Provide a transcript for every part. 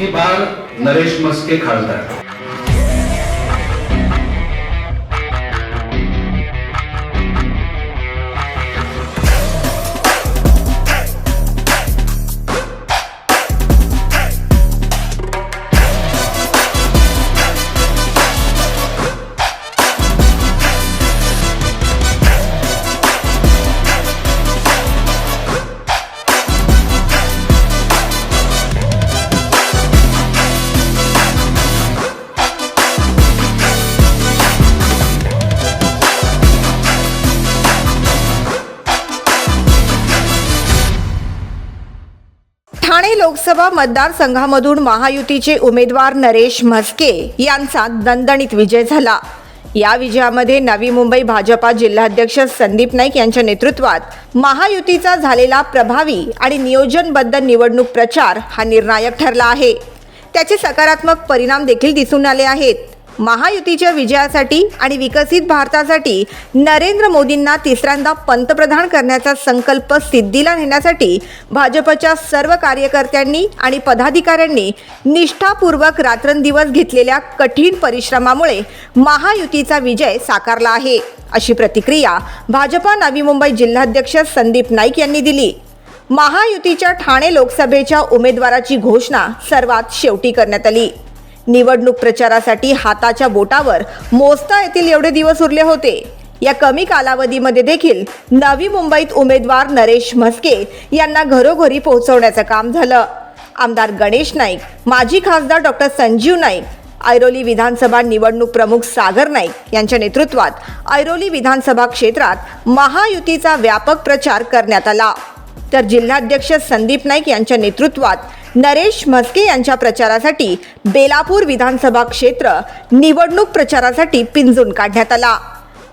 की बाळ नरेश मस्के खासदार. ठाणे लोकसभा मतदारसंघामधून महायुतीचे उमेदवार नरेश म्हस्के यांचा दणदणीत विजय झाला. या विजयामध्ये नवी मुंबई भाजपा जिल्हाध्यक्ष संदीप नाईक यांच्या नेतृत्वात महायुतीचा झालेला प्रभावी आणि नियोजनबद्ध निवडणूक प्रचार हा निर्णायक ठरला आहे. त्याचे सकारात्मक परिणाम देखील दिसून आले आहेत. महायुतीच्या विजयासाठी आणि विकसित भारतासाठी नरेंद्र मोदींना तिसऱ्यांदा पंतप्रधान करण्याचा संकल्प सिद्धीला नेण्यासाठी भाजपच्या सर्व कार्यकर्त्यांनी आणि पदाधिकाऱ्यांनी निष्ठापूर्वक रात्रंदिवस घेतलेल्या कठीण परिश्रमामुळे महायुतीचा विजय साकारला आहे. अशी प्रतिक्रिया भाजपा नवी मुंबई जिल्हाध्यक्ष संदीप नाईक यांनी दिली. महायुतीच्या ठाणे लोकसभेच्या उमेदवाराची घोषणा सर्वात शेवटी करण्यात आली. निवडणूक प्रचारासाठी हाताच्या बोटावर मोजता येतील एवढे दिवस उरले होते. या कमी कालावधीमध्ये देखील नवी मुंबईत उमेदवार नरेश म्हस्के यांना घरोघरी पोहोचवण्याचं काम झालं. आमदार गणेश नाईक माजी खासदार डॉक्टर संजीव नाईक ऐरोली विधानसभा निवडणूक प्रमुख सागर नाईक यांच्या नेतृत्वात ऐरोली विधानसभा क्षेत्रात महायुतीचा व्यापक प्रचार करण्यात आला. तर जिल्हाध्यक्ष संदीप नाईक यांच्या नेतृत्वात नरेश म्हस्के यांच्या प्रचारासाठी बेलापूर विधानसभा क्षेत्र निवडणूक प्रचारासाठी पिंजून काढण्यात आला.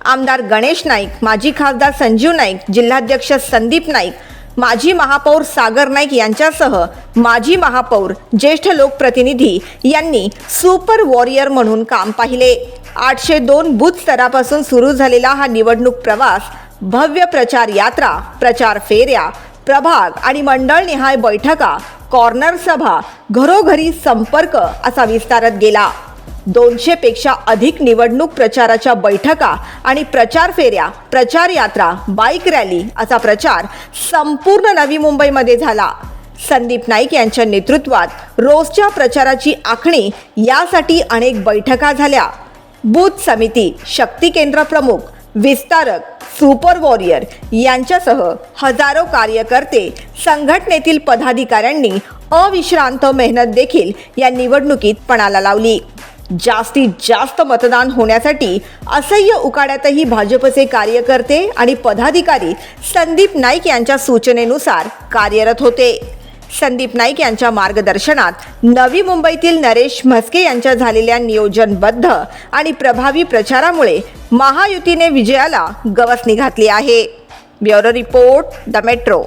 आमदार गणेश नाईक माजी खासदार संजीव नाईक जिल्हाध्यक्ष संदीप नाईक माजी महापौर सागर नाईक यांच्यासह माजी महापौर ज्येष्ठ लोकप्रतिनिधी यांनी सुपर वॉरियर म्हणून काम पाहिले. आठशे दोन बूथ स्तरापासून सुरू झालेला हा निवडणूक प्रवास भव्य प्रचार यात्रा प्रचार फेऱ्या प्रभाग आणि मंडळनिहाय बैठका कॉर्नर सभा घरोघरी संपर्क असा विस्तारत गेला. दोनशे पेक्षा अधिक निवडणूक प्रचाराच्या बैठका आणि प्रचार फेऱ्या प्रचार यात्रा बाईक रॅली असा प्रचार संपूर्ण नवी मुंबईमध्ये झाला. संदीप नाईक यांच्या नेतृत्वात रोजच्या प्रचाराची आखणी यासाठी अनेक बैठका झाल्या. बूथ समिती शक्ती केंद्र प्रमुख विस्तारक सुपर वॉरियर यांच्यासह हजारो कार्यकर्ते संघटनेतील पदाधिकाऱ्यांनी अविश्रांत मेहनत देखील या निवडणुकीत पणाला लावली. जास्तीत जास्त मतदान होण्यासाठी असह्य उकाड्यातही भाजपचे कार्यकर्ते आणि पदाधिकारी संदीप नाईक यांच्या सूचनेनुसार कार्यरत होते. संदीप नाईक यांच्या मार्गदर्शनात नवी मुंबईतील नरेश म्हस्के यांच्या झालेल्या नियोजनबद्ध आणि प्रभावी प्रचारामुळे महायुतीने विजयाला गवसणी घातली आहे. Bureau report the metro.